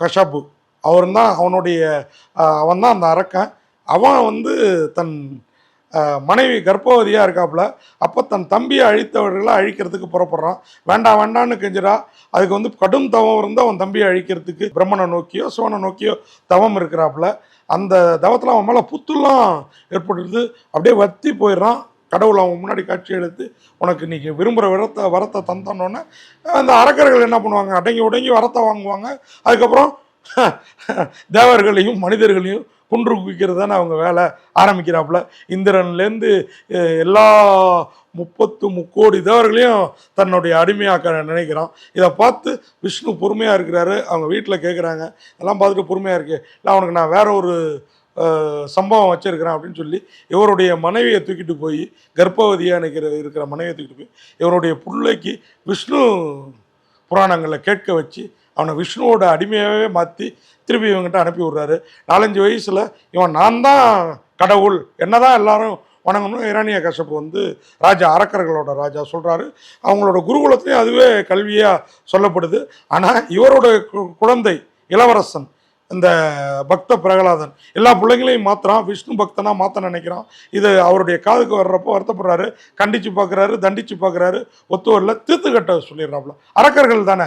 கஷாபு அவர் தான் அவனுடைய அவன் தான் அந்த அரக்கன். அவன் வந்து தன் மனைவி கர்ப்பவதியாக இருக்காப்புல. அப்போ தன் தம்பியை அழித்தவர்களை அழிக்கிறதுக்கு புறப்படுறான். வேண்டாம் வேண்டான்னு கெஞ்சிரா அதுக்கு வந்து கடும் தவம் இருந்து அவன் தம்பியை அழிக்கிறதுக்கு பிரம்மனை நோக்கியோ சிவனை நோக்கியோ தவம் இருக்கிறாப்புல. அந்த தவத்தில் அவன் மேலே புத்துலாம் ஏற்பட்டுருது. அப்படியே வத்தி போயிடுறான். கடவுள் அவன் முன்னாடி காட்சி எடுத்து உனக்கு இன்னைக்கு விரும்புகிற வரத்தை வரத்தை தந்தோன்னே அந்த அரக்கர்கள் என்ன பண்ணுவாங்க? அடங்கி உடங்கி வரத்தை வாங்குவாங்க. அதுக்கப்புறம் தேவர்களையும் மனிதர்களையும் குன்று குவிக்கிறது தானே அவங்க வேலை ஆரம்பிக்கிறாப்புல. இந்திரன்லேருந்து எல்லா முப்பத்து முக்கோடி தேவர்களையும் தன்னுடைய அடிமையாக்க நினைக்கிறான். இதை பார்த்து விஷ்ணு பொறுமையாக இருக்கிறாரு. அவங்க வீட்டில் கேட்குறாங்க எல்லாம் பார்த்துட்டு பொறுமையாக இருக்குது இல்லை அவனுக்கு நான் வேற ஒரு சம்பவம் வச்சுருக்கிறேன் அப்படின்னு சொல்லி இவருடைய மனைவியை தூக்கிட்டு போய் கர்ப்பவதியாக நிற்கிற இருக்கிற மனைவியை தூக்கிட்டு போய் இவருடைய பிள்ளைக்கு விஷ்ணு புராணங்களில் கேட்க வச்சு அவனை விஷ்ணுவோட அடிமையாகவே மாற்றி திருப்பி இவங்கிட்ட அனுப்பி விட்றாரு. நாலஞ்சு வயசில் இவன் நான் தான் கடவுள் என்ன தான் எல்லாரும் வணங்கணும் இரானிய கஷப்பு வந்து ராஜா அரக்கர்களோட ராஜா சொல்கிறாரு அவங்களோட குருகுலத்துலேயும் அதுவே கல்வியாக சொல்லப்படுது. ஆனால் இவரோட கு- குழந்தை இளவரசன் இந்த பக்த பிரகலாதன். எல்லா பிள்ளைங்களையும் மாத்துறான் விஷ்ணு பக்தனாக மாற்ற நினைக்கிறான். இது அவருடைய காதுக்கு வர்றப்போ வருத்தப்படுறாரு கண்டித்து பார்க்குறாரு தண்டித்து பார்க்குறாரு ஒத்து வரல தீர்த்து கட்ட சொல்லிடுறாப்புல. அரக்கர்கள் தானே?